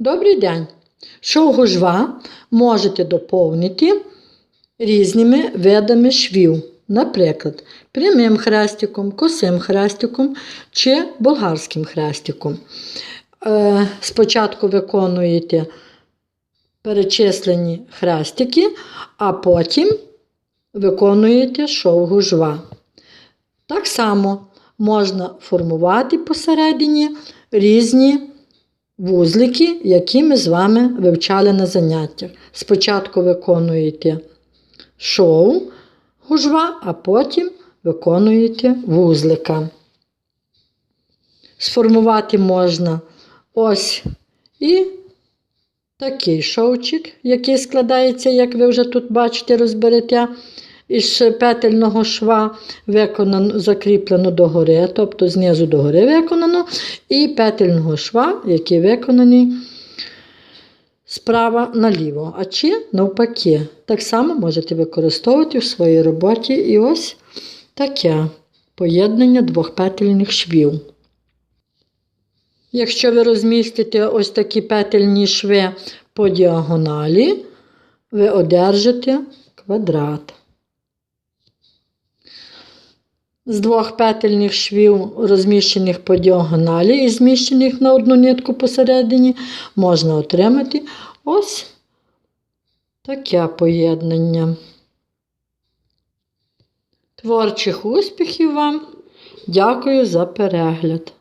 Добрий день! Шов гужва можете доповнити різними видами швів. Наприклад, прямим хрестиком, косим хрестиком чи болгарським хрестиком. Е, Спочатку виконуєте перечислені хрестики, а потім виконуєте шов гужва. Так само можна формувати посередині різні вузлики, які ми з вами вивчали на заняттях. Спочатку виконуєте шов гужва, а потім виконуєте вузлика. Сформувати можна ось і такий шовчик, який складається, як ви вже тут бачите, розберете, із петельного шва виконано, закріплено догори, тобто знизу догори виконано, і петельного шва, який виконаний справа наліво, а чи навпаки. Так само можете використовувати в своїй роботі і ось таке поєднання двох петельних швів. Якщо ви розмістите ось такі петельні шви по діагоналі, ви одержите квадрат. З двох петельних швів, розміщених по діагоналі і зміщених на одну нитку посередині, можна отримати ось таке поєднання. Творчих успіхів вам! Дякую за перегляд!